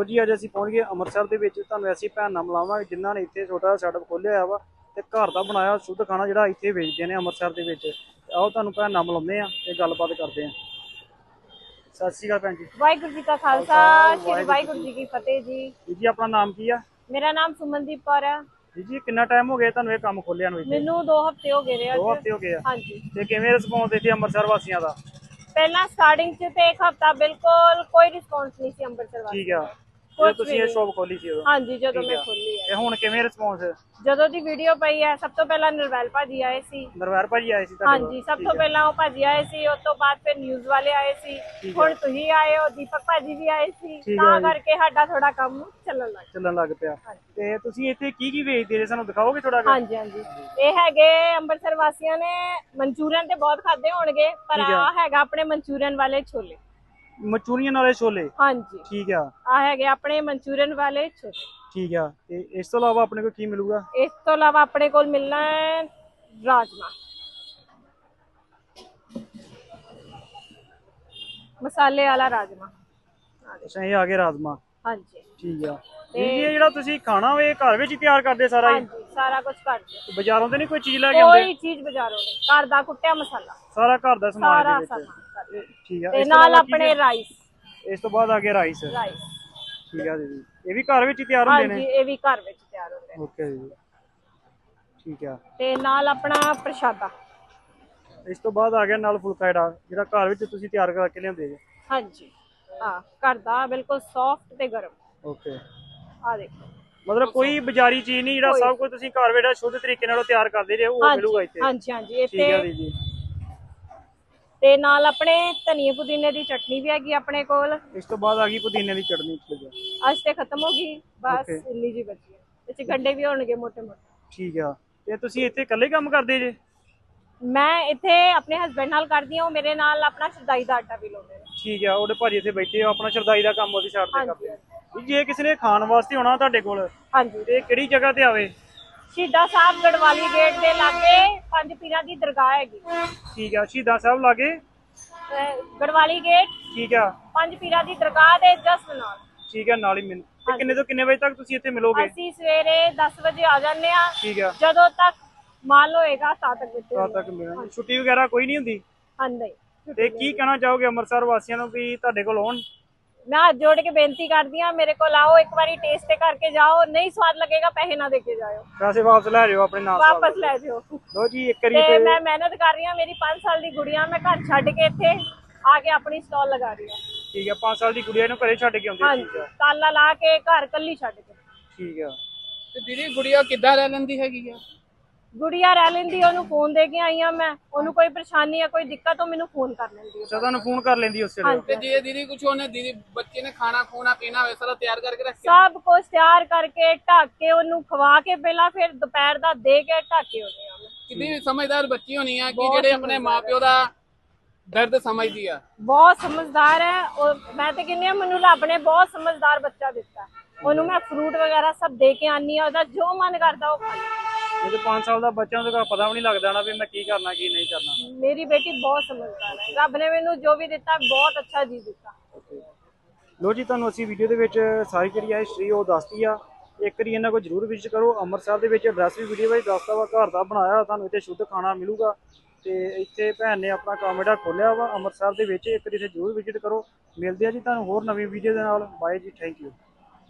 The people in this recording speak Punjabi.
ਲੋ ਜੀ ਅੱਜ ਅਸੀਂ ਪਹੁੰਚ ਗਏ ਅੰਮ੍ਰਿਤਸਰ ਦੇ ਵਿੱਚ। ਤੁਹਾਨੂੰ ਐਸੀ ਭੈਣ ਨਾਲ ਮਿਲਾਵਾਂਗੇ ਜਿਨ੍ਹਾਂ ਨੇ ਇੱਥੇ ਛੋਟਾ ਸੈਟਅਪ ਖੋਲ੍ਹਿਆ ਹੋਇਆ ਵਾ ਤੇ ਘਰ ਦਾ ਬਣਾਇਆ ਸ਼ੁੱਧ ਖਾਣਾ ਜਿਹੜਾ ਇੱਥੇ ਵੇਚਦੇ ਨੇ ਅੰਮ੍ਰਿਤਸਰ ਦੇ ਵਿੱਚ। ਆਓ ਤੁਹਾਨੂੰ ਭੈਣ ਨਾਲ ਮਿਲਾਉਂਦੇ ਆ ਤੇ ਗੱਲਬਾਤ ਕਰਦੇ ਆ ਸਤਿ ਸ਼੍ਰੀ ਅਕਾਲ ਭੈਣ ਜੀ। ਵਾਹਿਗੁਰੂ ਜੀ ਕਾ ਖਾਲਸਾ ਸ਼੍ਰੀ ਵਾਹਿਗੁਰੂ ਜੀ ਕੀ ਫਤਿਹ। ਜੀ। ਜੀ ਜੀ ਆਪਣਾ ਨਾਮ ਕੀ ਆ? ਮੇਰਾ ਨਾਮ ਸੁਮਨਦੀਪ ਕੌਰ ਹੈ ਜੀ ਜੀ ਕਿੰਨਾ ਟਾਈਮ ਹੋ ਗਿਆ ਤੁਹਾਨੂੰ ਇਹ ਕੰਮ ਖੋਲ੍ਹਿਆ ਨੂੰ ਇੱਥੇ? ਮੈਨੂੰ 2 ਹਫ਼ਤੇ ਹੋ ਗਏ ਨੇ ਦੋ ਹਫ਼ਤੇ ਹੋ ਗਏ ਆ। ਹਾਂਜੀ। ਤੇ ਕਿਵੇਂ ਰਿਸਪੌਂਸ ਦਿੱਤੀ ਅੰਮ੍ਰਿਤਸਰ ਵਾਸੀਆਂ ਦਾ? ਪਹਿਲਾਂ ਸਟਾਰਟਿੰਗ 'ਚ ਤੇ ਇੱਕ ਹਫ਼ਤਾ ਬਿਲਕੁਲ ਕੋਈ ਰਿਸਪੌਂਸ ਨਹੀਂ ਸੀ ਅੰਮ੍ਰਿਤਸਰ ਵਾਸਤੇ ਠੀਕ ਆ। ਤੁਸੀਂ ਇਹ ਵੀ ਸ਼ੌਪ ਖੋਲੀ ਸੀ ਉਦੋਂ। ਹਾਂਜੀ ਜਦੋਂ ਠੀਕ ਮੈਂ ਆ। ਖੋਲੀ ਹੈ ਤੇ ਹੁਣ ਕਿਵੇਂ ਰਿਸਪੌਂਸ ਜਦੋਂ ਦੀ ਵੀਡੀਓ ਪਈ ਹੈ ਸਭ ਤੋਂ ਪਹਿਲਾਂ ਨਿਰਵੈਲ ਭਾਜੀ ਆਏ ਸੀ। ਨਰਵੈਰ ਭਾਜੀ ਆਏ ਸੀ ਤੁਹਾਡੇ ਕੋਲ? ਹਾਂਜੀ ਸਭ ਠੀਕ ਤੋਂ ਆ। ਪਹਿਲਾਂ ਉਹ ਭਾਜੀ ਆਏ ਸੀ ਉਸ ਤੋਂ ਬਾਅਦ ਫਿਰ ਨਿਊਜ਼ ਵਾਲੇ ਆਏ ਸੀ। ਠੀਕ ਹੁਣ ਤੁਸੀਂ ਆਏ ਹੋ ਦੀਪਕ ਭਾਜੀ ਵੀ ਆਏ ਸੀ। ਠੀਕ ਤਾਂ ਆ ਜੀ। ਕਰਕੇ ਸਾਡਾ ਥੋੜਾ ਕੰਮ ਚੱਲਣ ਲੱਗ ਚੱਲਣ ਲੱਗ ਪਿਆ। ਤੇ ਤੁਸੀਂ ਇੱਥੇ ਕੀ ਕੀ ਵੇਚਦੇ ਜੇ ਸਾਨੂੰ ਦਿਖਾਓਗੇ ਥੋੜਾ ਜਿਹਾ? ਹਾਂਜੀ ਹਾਂਜੀ। ਇਹ ਹੈਗੇ ਅੰਮ੍ਰਿਤਸਰ ਵਾਸੀਆਂ ਨੇ ਮਨਚੂਰੀਅਨ ਤੇ ਬਹੁਤ ਖਾਦੇ ਹੋਣਗੇ ਪਰ ਠੀਕ। ਆ। ਹੈਗਾ ਆਪਣੇ ਮਨਚੂਰੀਅਨ ਵਾਲੇ ਛੋਲੇ। ਮਚੂਰੀਅਨ ਵਾਲੇ ਛੋਲੇ? ਹਾਂਜੀ। ਠੀਕ ਆ। ਆ ਹੈਗੇ ਆਪਣੇ ਮਨਚੂਰੀਅਨ ਵਾਲੇ ਛੋਲੇ। ਠੀਕ ਆ। ਤੇ ਇਸ ਤੋਂ ਇਲਾਵਾ ਆਪਣੇ ਕੋਲ ਕੀ ਮਿਲੂਗਾ? ਇਸ ਤੋਂ ਇਲਾਵਾ ਆਪਣੇ ਕੋਲ ਮਿਲਣਾ ਹੈ ਰਾਜਮਾ। ਮਸਾਲੇ ਵਾਲਾ ਰਾਜਮਾ। ਅੱਛਾ ਇਹ ਆ ਗਏ ਰਾਜਮਾ। ਹਾਂਜੀ। ਠੀਕ ਆ। ਜੀ ਇਹ ਜਿਹੜਾ ਤੁਸੀਂ ਖਾਣਾ ਵਾ ਘਰ ਵਿੱਚ ਹੀ ਤਿਆਰ ਕਰਦੇ ਸਾਰਾ ਹੀ? ਹਾਂਜੀ ਸਾਰਾ ਕੁਝ ਕਰ ਦਿਓ ਬਾਜ਼ਾਰੋਂ ਤੇ ਨਹੀਂ ਕੋਈ ਚੀਜ਼ ਲੈ ਕੇ ਆਉਂਦੇ? ਕੋਈ ਚੀਜ਼ ਬਾਜ਼ਾਰੋਂ ਨਹੀਂ। ਘਰ ਦਾ ਕੁੱਟਿਆ ਮਸਾਲਾ। ਸਾਰਾ ਘਰ ਦਾ ਸਮਾਨ ਸਾਰਾ ਸਮਾਨ ਵਿੱਚ। ਦਿਓ। ਠੀਕ ਆ ਤੇ ਇਸ ਤੋਂ ਨਾਲ ਇਲਾਵਾ ਕੀ ਆਪਣੇ ਰਾਈਸ ਇਸ ਤੋਂ ਬਾਅਦ ਆ ਗਏ ਰਾਈਸ ਰਾਈਸ ਠੀਕ ਆ ਜੀ। ਇਹ ਵੀ ਘਰ ਵਿੱਚ ਹੀ ਤਿਆਰ ਹੁੰਦੇ ਹਾਂਜੀ ਨੇ ਇਹ ਵੀ ਘਰ ਵਿੱਚ ਤਿਆਰ ਹੁੰਦੇ ਨੇ। ਓਕੇ ਜੀ। ਠੀਕ ਆ। ਤੇ ਨਾਲ ਆਪਣਾ ਪ੍ਰਸ਼ਾਦਾ। ਇਸ ਤੋਂ ਬਾਅਦ ਆ ਗਿਆ ਨਾਲ ਫੁਲਕਾ ਜਿਹੜਾ ਜਿਹੜਾ ਘਰ ਵਿੱਚ ਤੁਸੀਂ ਤਿਆਰ ਕਰਕੇ ਲਿਆਉਂਦੇ ਜੇ। ਹਾਂਜੀ। ਹਾਂ ਘਰ ਦਾ ਬਿਲਕੁਲ ਸੌਫਟ ਤੇ ਗਰਮ। ਓਕੇ ਆ ਦੇਖੋ। ਮਤਲਬ ਕੋਈ ਬਾਜ਼ਾਰੀ ਚੀਜ਼ ਨਹੀਂ ਜਿਹੜਾ। ਸਭ ਕੁਝ ਤੁਸੀਂ ਘਰ ਵਿੱਚ ਸ਼ੁੱਧ ਤਰੀਕੇ ਨਾਲ ਤਿਆਰ ਕਰਦੇ ਜੇ ਉਹ ਮਿਲੂਗਾ ਇੱਥੇ। ਹਾਂਜੀ ਹਾਂਜੀ ਠੀਕ ਆ ਇੱਥੇ ਜੀ ਤੇ ਨਾਲ ਆਪਣੇ ਧਨੀਏ ਪੁਦੀਨੇ ਦੀ ਚਟਨੀ ਵੀ ਹੈਗੀ ਆਪਣੇ ਕੋਲ। ਇਸ ਤੋਂ ਬਾਅਦ ਆ ਗਈ ਪੁਦੀਨੇ ਦੀ ਚਟਨੀ ਅੱਜ ਤੇ ਖਤਮ ਹੋ ਗਈ ਬਸ ਇੰਨੀ ਜੀ ਬਚੀ ਹੈ। ਵਿੱਚ ਗੰਡੇ ਵੀ ਹੋਣਗੇ ਮੋਟੇ ਮੋਟੇ। ਠੀਕ ਆ। ਤੇ ਤੁਸੀਂ ਇੱਥੇ ਇਕੱਲੇ ਕੰਮ ਕਰਦੇ ਜੇ? ਮੈਂ ਇੱਥੇ ਆਪਣੇ ਹਸਬੰਡ ਨਾਲ ਕਰਦੀ ਹਾਂ ਉਹ ਮੇਰੇ ਨਾਲ ਆਪਣਾ ਸ਼ਰਦਾਈ ਦਾ ਆਟਾ ਵੀ ਲਾਉਂਦੇ ਨੇ। ਠੀਕ ਆ ਉਹਦੇ ਭਾਜੀ ਇੱਥੇ ਬੈਠੇ ਆ ਆਪਣਾ ਸ਼ਰਦਾਈ ਦਾ ਕੰਮ ਉਹਦੀ ਛੱਡ ਤੇ ਜੇ ਕਿਸੇ ਨੇ ਖਾਣ ਵਾਸਤੇ ਆਉਣਾ ਤੁਹਾਡੇ ਕੋਲ ਹਾਂਜੀ। ਤੇ ਕਿਹੜੀ ਜਗ੍ਹਾ ਤੇ ਆਵੇ? ਸ਼ਹੀਦਾਂ ਸਾਹਿਬ ਗੜਵਾਲੀ ਗੇਟ ਦੇ ਲਾਗੇ ਪੰਜ ਪੀਰਾਂ ਦੀ ਦਰਗਾਹ ਹੈਗੀ। ਠੀਕ ਆ ਸ਼ਹੀਦਾਂ ਸਾਹਿਬ ਲਾਗੇ? ਅਹ ਗੜਵਾਲੀ ਗੇਟ ਠੀਕ ਆ। ਪੰਜ ਪੀਰਾਂ ਦੀ ਦਰਗਾਹ ਦੇ ਜਸਟ ਨਾਲ। ਠੀਕ ਆ ਨਾਲ ਹੀ ਮਿਲ ਤੇ ਕਿੰਨੇ ਤੋਂ ਕਿੰਨੇ ਵਜੇ ਤੱਕ ਤੁਸੀਂ ਇੱਥੇ ਮਿਲੋਗੇ? ਅਸੀਂ ਸਵੇਰੇ 10 ਵਜੇ ਆ ਜਾਂਦੇ ਆ ਠੀਕ ਆ। ਜਦੋਂ ਤੱਕ ਮਾਲ ਹੋਏਗਾ ਤਾਂ ਤੱਕ ਦਿੱਤੇ ਰਾਤ ਤੱਕ ਮਿਲਾਂਗੇ ਛੁੱਟੀ ਵਗੈਰਾ ਕੋਈ ਨਹੀਂ ਹੁੰਦੀ? ਹਾਂਜੀ। ਤੇ ਕੀ ਕਹਿਣਾ ਚਾਹੋਗੇ ਅੰਮ੍ਰਿਤਸਰ ਵਾਸੀਆਂ ਨੂੰ ਵੀ ਤੁਹਾਡੇ ਕੋਲ ਆਉਣ? ਮੈਂ ਹੱਥ ਜੋੜ ਕੇ ਬੇਨਤੀ ਕਰਦੀ ਆ ਮੇਰੇ ਕੋਲ ਆਓ ਇੱਕ ਵਾਰੀ ਟੇਸਟ ਕਰਕੇ ਜਾਓ ਨਹੀਂ ਸਵਾਦ ਲੱਗੇਗਾ ਪੈਸੇ ਨਾ ਦੇ ਕੇ ਜਾਇਓ। ਪੈਸੇ ਵਾਪਸ ਲੈ ਜਾਓ ਆਪਣੇ ਨਾਲ। ਵਾਪਸ ਲੈ ਜਾਓ ਲੋ ਜੀ ਇੱਕ ਵਾਰੀ ਤੇ ਮੈਂ ਮਿਹਨਤ ਕਰ ਰਹੀ ਆ ਮੇਰੀ 5 ਸਾਲ ਦੀ ਗੁੜੀਆ ਮੈਂ ਘਰ ਛੱਡ ਕੇ ਇੱਥੇ ਆ ਕੇ ਆਪਣੀ ਸਟਾਲ ਲਗਾ ਰਹੀ ਆ ਠੀਕ ਆ 5 ਸਾਲ ਦੀ ਕੁੜੀ ਨੂੰ ਘਰੇ ਛੱਡ ਕੇ ਆਉਂਦੇ ਹਾਂਜੀ ਠੀਕ ਤਾਲਾ ਲਾ ਕੇ ਘਰ ਕੱਲੀ ਛੱਡ ਕੇ। ਠੀਕ ਆ। ਤੇ ਦੀਦੀ ਗੁੜੀਆ ਕਿੱਦਾਂ ਰਹਿ ਲੈਂਦੀ ਹੈਗੀ ਆ? ਗੁੜੀਆ ਰਹਿ ਲੈਂਦੀ ਉਹਨੂੰ ਫੋਨ ਦੇ ਕੇ ਆਈ ਆ ਮੈਂ। ਉਹਨੂੰ ਕੋਈ ਪਰੇਸ਼ਾਨੀ ਆ ਕੋਈ ਦਿੱਕਤ ਉਹ ਮੈਨੂੰ ਫੋਨ ਕਰ ਲੈਂਦੀ ਆ ਅੱਛਾ ਤੁਹਾਨੂੰ ਫੋਨ ਕਰ ਲੈਂਦੀ ਉਸ ਵੇਲੇ? ਤੇ ਜੇ ਦੀਦੀ ਕੁਛ ਉਹਨੇ ਦੀਦੀ ਬੱਚੇ ਨੇ ਖਾਣਾ ਖੂਣਾ ਪੀਣਾ ਹੋਵੇ ਸਾਰਾ ਤਿਆਰ ਕਰਕੇ ਰੱਖ ਕੇ ਸਭ ਕੁਝ ਤਿਆਰ ਕਰਕੇ ਢੱਕ ਕੇ ਉਹਨੂੰ ਖਵਾ ਕੇ ਪਹਿਲਾਂ ਫਿਰ ਦੁਪਹਿਰ ਦਾ ਦੇ ਕੇ ਢੱਕ ਕੇ ਉਹਨੇ ਆ ਮੈਂ। ਕਿੰਨੀ ਵੀ ਸਮਝਦਾਰ ਬੱਚੀ ਹੋਣੀ ਆ ਕਿ ਜਿਹੜੇ ਆਪਣੇ ਮਾਪਿਓ ਦਾ ਦਰਦ ਸਮਝਦੀ ਆ। ਬਹੁਤ ਸਮਝਦਾਰ ਹੈ। ਉਹ ਮੈਂ ਤੇ ਕਹਿੰਦੀ ਆ ਮੈਨੂੰ ਰੱਬ ਨੇ ਬਹੁਤ ਸਮਝਦਾਰ ਬੱਚਾ ਦਿੱਤਾ। ਉਹਨੂੰ ਮੈਂ ਫਰੂਟ ਵਗੈਰਾ ਸਭ ਦੇ ਕੇ ਆਨੀ ਆ ਉਹਦਾ ਜੋ ਮਨ ਕਰਦਾ ਉਹ ਖਾ ਲੈ ਜੇ 5 ਸਾਲ ਦਾ ਬੱਚਾ ਉਹਦੇ ਕੋਲ ਪਤਾ ਵੀ ਨਹੀਂ ਲੱਗਦਾ ਨਾ ਵੀ ਮੈਂ ਕੀ ਕਰਨਾ ਕੀ ਨਹੀਂ ਕਰਨਾ। ਮੇਰੀ ਬੇਟੀ ਬਹੁਤ ਸਮਝਦਾਰ ਹੈ। ਰੱਬ ਨੇ ਮੈਨੂੰ ਜੋ ਵੀ ਦਿੱਤਾ ਬਹੁਤ ਅੱਛਾ ਜੀ ਦਿੱਤਾ। ਲੋ ਜੀ ਤੁਹਾਨੂੰ ਅਸੀਂ ਵੀਡੀਓ ਦੇ ਵਿੱਚ ਸਾਰੀ ਜਿਹੜੀ ਆ ਹਿਸਟਰੀ ਉਹ ਦੱਸਤੀ ਆ। ਇੱਕ ਵਾਰੀ ਇਹਨਾਂ ਕੋਲ ਜਰੂਰ ਵਿਜ਼ਿਟ ਕਰੋ। ਅੰਮ੍ਰਿਤਸਰ ਦੇ ਵਿੱਚ ਐਡਰੈਸ ਵੀ ਵੀਡੀਓ ਵਿੱਚ ਦੱਸਤਾ ਵਾ ਘਰ ਦਾ ਬਣਾਇਆ ਤੁਹਾਨੂੰ ਇੱਥੇ ਸ਼ੁੱਧ ਖਾਣਾ ਮਿਲੂਗਾ। ਤੇ ਇੱਥੇ ਭੈਣ ਨੇ ਆਪਣਾ ਕੰਮ ਜਿਹੜਾ ਖੋਲਿਆ ਵਾ ਅੰਮ੍ਰਿਤਸਰ ਦੇ ਵਿੱਚ ਇੱਕ ਵਾਰੀ ਇੱਥੇ ਜਰੂਰ ਵਿਜ਼ਿਟ ਕਰੋ। ਮਿਲਦੇ ਆ ਜੀ ਤੁਹਾਨੂੰ ਹੋਰ ਨਵੀਂ ਵੀਡੀਓ ਦੇ ਨਾਲ। ਬਾਏ ਜੀ ਥੈਂਕ ਯੂ